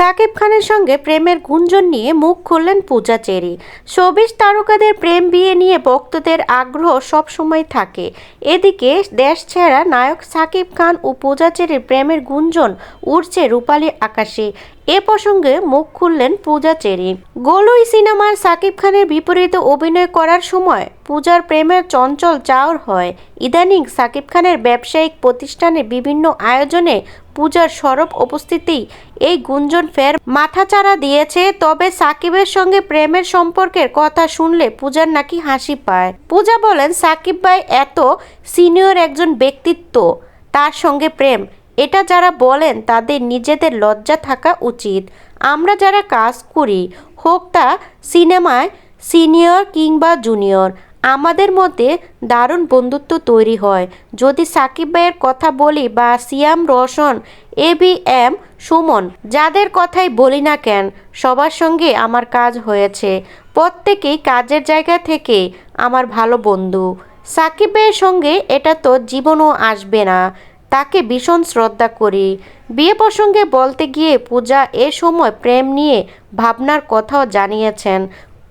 সাকিব খানের সঙ্গে প্রেমের গুঞ্জন নিয়ে মুখ খুললেন পূজা চেরি। শোবিশ তারকাদের প্রেম বিয়ে নিয়ে ভক্তদের আগ্রহ সবসময় থাকে। এদিকে দেশ ছেড়া নায়ক সাকিব খান ও পূজা চেরির প্রেমের গুঞ্জন উড়ছে রূপালী আকাশে। এ প্রসঙ্গে মুখ খুললেন পূজা চেরি। গোলুই সিনেমার সাকিব খানের বিপরীতে অভিনয় করার সময় পূজার প্রেমের চঞ্চল চাওর হয়। ইদানিং সাকিব খানের ব্যবসায়িক প্রতিষ্ঠানে বিভিন্ন আয়োজনে পূজার সরব উপস্থিতি এই গুঞ্জন ফের মাথাচাড়া দিয়েছে, তবে সাকিবের সঙ্গে প্রেমের সম্পর্কের কথা শুনলে পূজার নাকি হাসি পায়। পূজা বলেন, সাকিব ভাই এত সিনিয়র একজন ব্যক্তিত্ব, তার সঙ্গে প্রেম এটা যারা বলেন তাদের নিজেদের লজ্জা থাকা উচিত। আমরা যারা কাজ করি, হোক তা সিনেমায় সিনিয়র কিংবা জুনিয়র, আমাদের মধ্যে দারুণ বন্ধুত্ব তৈরি হয়। যদি সাকিব ভাইয়ের কথা বলি বা Siam Roshan, A B M, Suman, যাদের কথাই বলি না কেন, সবার সঙ্গে আমার কাজ হয়েছে। প্রত্যেকেই কাজের জায়গা থেকে আমার ভালো বন্ধু। সাকিব ভাইয়ের সঙ্গে এটা তো জীবনও আসবে না। তাকে ভীষণ শ্রদ্ধা করি। বিয়ে প্রসঙ্গে বলতে গিয়ে পূজা এ সময় প্রেম নিয়ে ভাবনার কথাও জানিয়েছেন।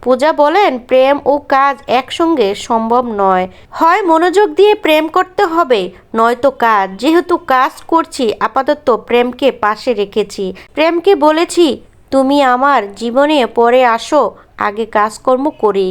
পূজা বলেন, প্রেম ও কাজ একসঙ্গে সম্ভব নয়। হয় মনোযোগ দিয়ে প্রেম করতে হবে, নয়তো কাজ। যেহেতু কাজ করছি, আপাতত প্রেমকে পাশে রেখেছি। প্রেমকে বলেছি, তুমি আমার জীবনে পরে আসো, আগে কাজকর্ম করি।